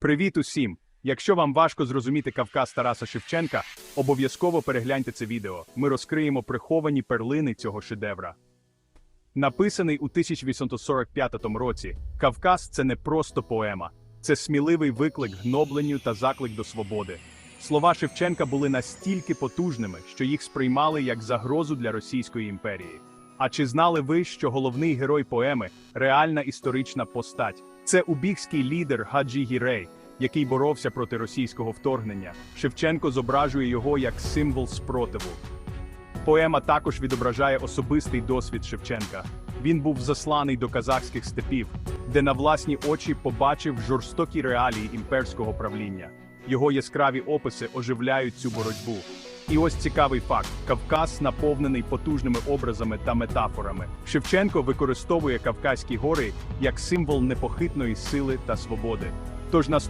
Привіт усім! Якщо вам важко зрозуміти Кавказ Тараса Шевченка, обов'язково перегляньте це відео. Ми розкриємо приховані перлини цього шедевра. Написаний у 1845 році, Кавказ це не просто поема, це сміливий виклик гнобленню та заклик до свободи. Слова Шевченка були настільки потужними, що їх сприймали як загрозу для Російської імперії. А чи знали ви, що головний герой поеми реальна історична постать? Це убігський лідер Гаджі Гірей, який боровся проти російського вторгнення. Шевченко зображує його як символ спротиву. Поема також відображає особистий досвід Шевченка. Він був засланий до казахських степів, де на власні очі побачив жорстокі реалії імперського правління. Його яскраві описи оживляють цю боротьбу. І ось цікавий факт: Кавказ наповнений потужними образами та метафорами. Шевченко використовує Кавказькі гори як символ непохитної сили та свободи. Тож